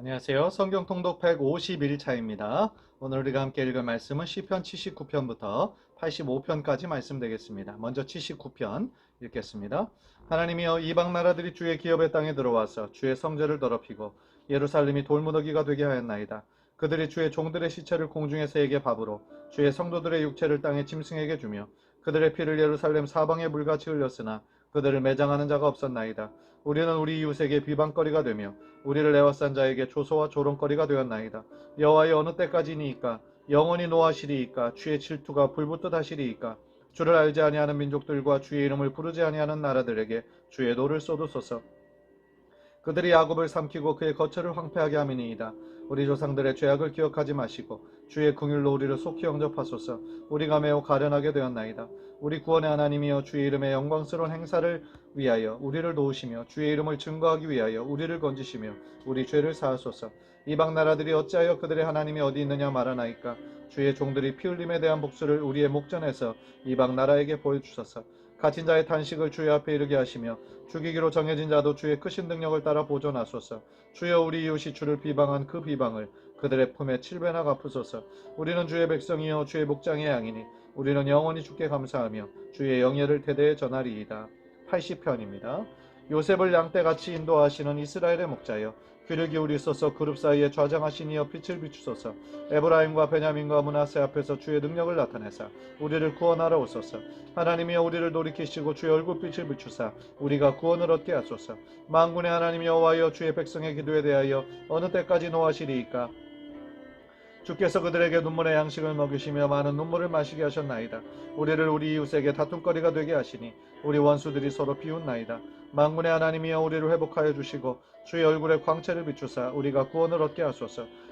안녕하세요. 성경 통독 151차입니다. 오늘 우리가 함께 읽을 말씀은 시편 79편부터 85편까지 말씀되겠습니다. 먼저 79편 읽겠습니다. 하나님이여 이방 나라들이 주의 기업의 땅에 들어와서 주의 성전을 더럽히고 예루살렘이 돌무더기가 되게 하였나이다. 그들이 주의 종들의 시체를 공중의 새에게 밥으로 주의 성도들의 육체를 땅의 짐승에게 주며 그들의 피를 예루살렘 사방에 물같이 흘렸으나 그들을 매장하는 자가 없었나이다. 우리는 우리 이웃에게 비방거리가 되며 우리를 애워싼 자에게 조소와 조롱거리가 되었나이다. 여호와의 어느 때까지니이까 영원히 노하시리이까 주의 질투가 불붙듯 하시리이까 주를 알지 아니하는 민족들과 주의 이름을 부르지 아니하는 나라들에게 주의 노를 쏟으소서. 그들이 야곱을 삼키고 그의 거처를 황폐하게 함이니이다. 우리 조상들의 죄악을 기억하지 마시고 주의 궁율로 우리를 속히 영접하소서. 우리가 매우 가련하게 되었나이다. 우리 구원의 하나님이여 주의 이름의 영광스러운 행사를 위하여 우리를 도우시며 주의 이름을 증거하기 위하여 우리를 건지시며 우리 죄를 사하소서. 이방 나라들이 어찌하여 그들의 하나님이 어디 있느냐 말하나이까 주의 종들이 피 흘림에 대한 복수를 우리의 목전에서 이방 나라에게 보여주소서. 갇힌 자의 탄식을 주의 앞에 이르게 하시며 죽이기로 정해진 자도 주의 크신 능력을 따라 보존하소서. 주여 우리 이웃이 주를 비방한 그 비방을 그들의 품에 칠배나 갚으소서. 우리는 주의 백성이여 주의 목장의 양이니 우리는 영원히 주께 감사하며 주의 영예를 대대에 전하리이다. 80편입니다. 요셉을 양떼같이 인도하시는 이스라엘의 목자여 귀를 기울이소서 그룹 사이에 좌장하신 이여 빛을 비추소서. 에브라임과 베냐민과 문하세 앞에서 주의 능력을 나타내사. 우리를 구원하러 오소서. 하나님이여 우리를 돌이키시고 주의 얼굴빛을 비추사 우리가 구원을 얻게 하소서. 만군의 하나님 여호와여 주의 백성의 기도에 대하여 어느 때까지 노하시리이까 주께서 그들에게 눈물의 양식을 먹이시며 많은 눈물을 마시게 하셨나이다. 우리를 우리 이웃에게 다툼거리가 되게 하시니 우리 원수들이 서로 비웃나이다. 만군의 하나님이여 우리를 회복하여 주시고 주의 얼굴에 광채를 비추사 우리가 구원을 얻게 하소서.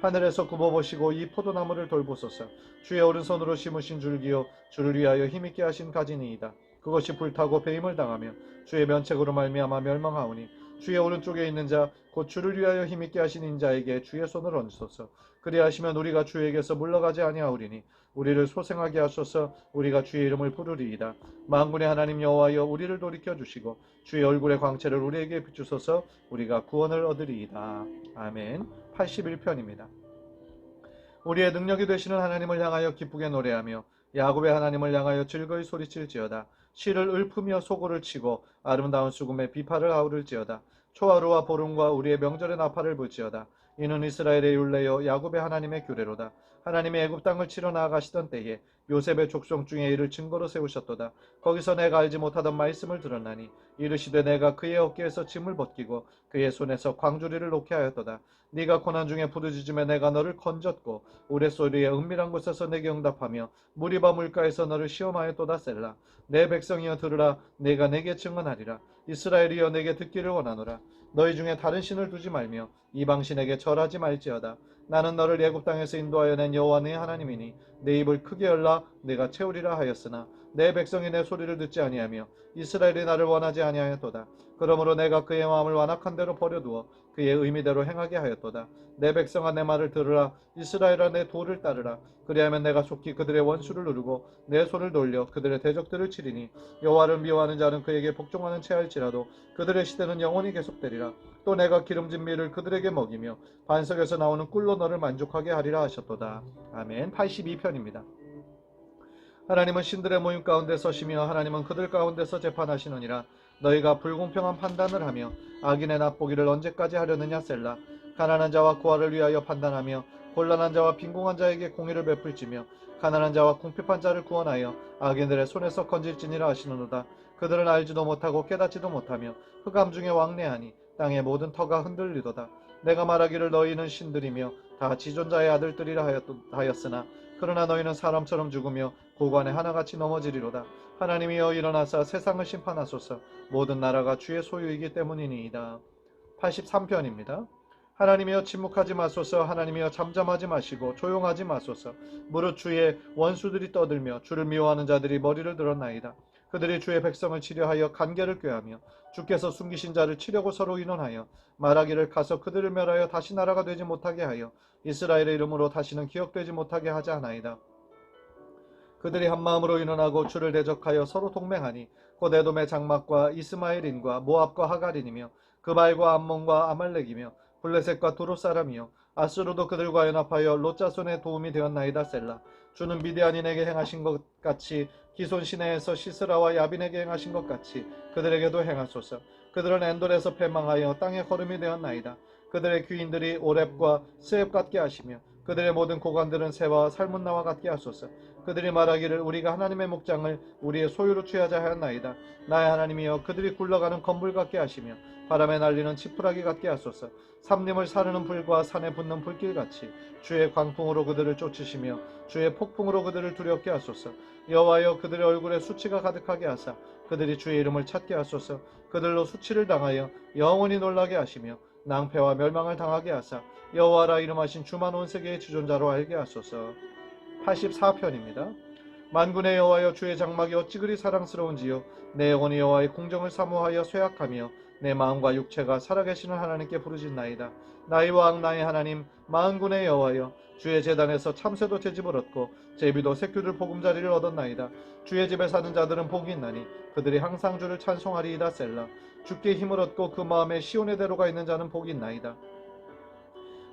하늘에서 굽어보시고 이 포도나무를 돌보소서. 주의 오른손으로 심으신 줄기요 주를 위하여 힘있게 하신 가지니이다. 그것이 불타고 배임을 당하며 주의 면책으로 말미암아 멸망하오니 주의 오른쪽에 있는 자 곧 주를 위하여 힘있게 하신 인자에게 주의 손을 얹으소서. 그리하시면 우리가 주에게서 물러가지 아니하오리니 우리를 소생하게 하소서. 우리가 주의 이름을 부르리이다. 만군의 하나님 여호와여 우리를 돌이켜 주시고 주의 얼굴의 광채를 우리에게 비추소서. 우리가 구원을 얻으리이다. 아멘. 81편입니다. 우리의 능력이 되시는 하나님을 향하여 기쁘게 노래하며 야곱의 하나님을 향하여 즐거이 소리칠지어다 시를 읊으며 소고를 치고 아름다운 수금에 비파를 아우를지어다. 초하루와 보름과 우리의 명절의 나팔을 불지어다. 이는 이스라엘의 율례요 야곱의 하나님의 규례로다 하나님의 애굽 땅을 치러 나아가시던 때에 요셉의 족속 중에 이를 증거로 세우셨도다. 거기서 내가 알지 못하던 말씀을 들었나니 이르시되 내가 그의 어깨에서 짐을 벗기고 그의 손에서 광주리를 놓게 하였도다. 네가 고난 중에 부르짖음에 내가 너를 건졌고 우레소리의 은밀한 곳에서 내게 응답하며 무리바 물가에서 너를 시험하였도다 셀라. 내 백성이여 들으라. 내가 내게 증언하리라. 이스라엘이여 내게 듣기를 원하노라. 너희 중에 다른 신을 두지 말며 이방 신에게 절하지 말지어다 나는 너를 애굽 땅에서 인도하여 낸 여호와 네 하나님이니 내 입을 크게 열라 내가 채우리라 하였으나 내 백성이 내 소리를 듣지 아니하며 이스라엘이 나를 원하지 아니하였도다. 그러므로 내가 그의 마음을 완악한 대로 버려두어 그의 의미대로 행하게 하였도다. 내 백성아 내 말을 들으라. 이스라엘아 내 도를 따르라. 그리하면 내가 속히 그들의 원수를 누르고 내 손을 돌려 그들의 대적들을 치리니 여호와를 미워하는 자는 그에게 복종하는 채 할지라도 그들의 시대는 영원히 계속되리라. 또 내가 기름진 밀을 그들에게 먹이며 반석에서 나오는 꿀로 너를 만족하게 하리라 하셨도다. 아멘. 82편입니다 하나님은 신들의 모임 가운데 서시며 하나님은 그들 가운데서 재판하시느니라. 너희가 불공평한 판단을 하며 악인의 납보기를 언제까지 하려느냐 셀라. 가난한 자와 고아를 위하여 판단하며 곤란한 자와 빈공한 자에게 공의를 베풀지며 가난한 자와 궁핍한 자를 구원하여 악인들의 손에서 건질지니라 하시느로다. 그들은 알지도 못하고 깨닫지도 못하며 흑암 중에 왕래하니 땅의 모든 터가 흔들리도다. 내가 말하기를 너희는 신들이며 다 지존자의 아들들이라 하였으나 그러나 너희는 사람처럼 죽으며 고관에 하나같이 넘어지리로다. 하나님이여 일어나사 세상을 심판하소서. 모든 나라가 주의 소유이기 때문이니이다. 83편입니다. 하나님이여 침묵하지 마소서. 하나님이여 잠잠하지 마시고 조용하지 마소서. 무릇 주의 원수들이 떠들며 주를 미워하는 자들이 머리를 들었나이다 그들이 주의 백성을 치려하여 간계를 꾀하며 주께서 숨기신 자를 치려고 서로 의논하여 말하기를 가서 그들을 멸하여 다시 나라가 되지 못하게 하여 이스라엘의 이름으로 다시는 기억되지 못하게 하자 하나이다. 그들이 한 마음으로 의논하고 주를 대적하여 서로 동맹하니 곧 에돔의 장막과 이스마엘인과 모압과 하갈인이며 그발과 암몬과 아말렉이며 블레셋과 두로 사람이요 아수르도 그들과 연합하여 롯자손의 도움이 되었나이다 셀라. 주는 미디안인에게 행하신 것 같이 기손 시내에서 시스라와 야빈에게 행하신 것 같이 그들에게도 행하소서. 그들은 엔돌에서 패망하여 땅의 걸음이 되었나이다. 그들의 귀인들이 오랩과 스앱 같게 하시며 그들의 모든 고관들은 새와 살문나와 같게 하소서 그들이 말하기를 우리가 하나님의 목장을 우리의 소유로 취하자 하였나이다. 나의 하나님이여 그들이 굴러가는 건물 같게 하시며 바람에 날리는 지푸라기 같게 하소서. 삼림을 사르는 불과 산에 붙는 불길같이 주의 광풍으로 그들을 쫓으시며 주의 폭풍으로 그들을 두렵게 하소서. 여호와여 그들의 얼굴에 수치가 가득하게 하사 그들이 주의 이름을 찾게 하소서. 그들로 수치를 당하여 영원히 놀라게 하시며 낭패와 멸망을 당하게 하사 여호와라 이름하신 주만 온 세계의 지존자로 알게 하소서 84편입니다. 만군의 여호와여 주의 장막이 어찌 그리 사랑스러운지요 내 영혼이 여호와의 공정을 사모하여 쇠약하며 내 마음과 육체가 살아계시는 하나님께 부르짖나이다. 나의 왕 나의 하나님 만군의 여호와여 주의 재단에서 참새도 제집을 얻고 제비도 새끼들 보금자리를 얻었나이다. 주의 집에 사는 자들은 복이 있나니 그들이 항상 주를 찬송하리이다 셀라. 주께 힘을 얻고 그 마음에 시온의 대로가 있는 자는 복이 있나이다.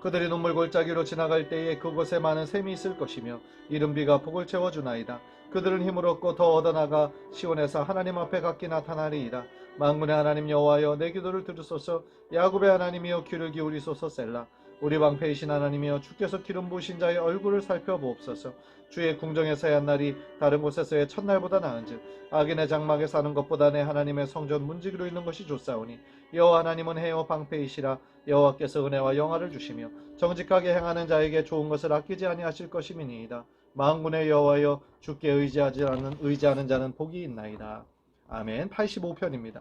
그들이 눈물 골짜기로 지나갈 때에 그곳에 많은 샘이 있을 것이며 이른 비가 복을 채워주나이다. 그들은 힘을 얻고 더 얻어나가 시온에서 하나님 앞에 각기 나타나리이다. 만군의 하나님 여호와여 내 기도를 들으소서 야곱의 하나님이여 귀를 기울이소서 셀라. 우리 방패이신 하나님이여 주께서 기름 부으신 자의 얼굴을 살펴보옵소서. 주의 궁정에서의 한 날이 다른 곳에서의 첫날보다 나은즉 악인의 장막에 사는 것보다 내 하나님의 성전 문지기로 있는 것이 좋사오니 여호와 하나님은 해요 방패이시라 여호와께서 은혜와 영화를 주시며 정직하게 행하는 자에게 좋은 것을 아끼지 아니하실 것임이니이다. 만군의 여호와여 주께 의지하지 않는 의지하는 자는 복이 있나이다. 아멘. 85편입니다.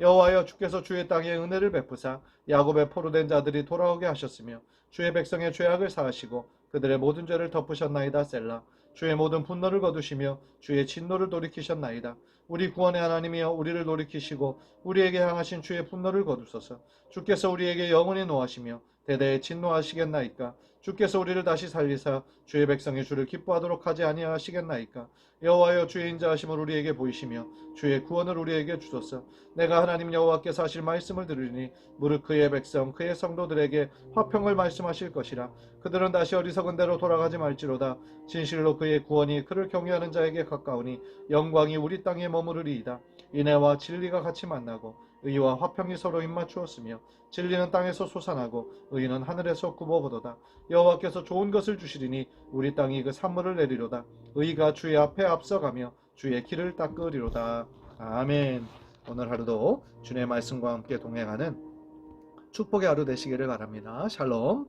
여호와여 주께서 주의 땅에 은혜를 베푸사 야곱의 포로된 자들이 돌아오게 하셨으며 주의 백성의 죄악을 사하시고 그들의 모든 죄를 덮으셨나이다 셀라. 주의 모든 분노를 거두시며 주의 진노를 돌이키셨나이다. 우리 구원의 하나님이여 우리를 돌이키시고 우리에게 향하신 주의 분노를 거두소서. 주께서 우리에게 영원히 노하시며 대대에 진노하시겠나이까 주께서 우리를 다시 살리사 주의 백성이 주를 기뻐하도록 하지 아니하시겠나이까? 여호와여 주의 인자하심을 우리에게 보이시며 주의 구원을 우리에게 주소서. 내가 하나님 여호와께서 하실 말씀을 들으니 무릇 그의 백성 그의 성도들에게 화평을 말씀하실 것이라. 그들은 다시 어리석은 대로 돌아가지 말지로다. 진실로 그의 구원이 그를 경외하는 자에게 가까우니 영광이 우리 땅에 머무르리이다. 인애와 진리가 같이 만나고 의와 화평이 서로 입맞추었으며 진리는 땅에서 솟아나고 의는 하늘에서 굽어보도다. 여호와께서 좋은 것을 주시리니 우리 땅이 그 산물을 내리로다. 의가 주의 앞에 앞서가며 주의 길을 닦으리로다. 아멘. 오늘 하루도 주님의 말씀과 함께 동행하는 축복의 하루 되시기를 바랍니다. 샬롬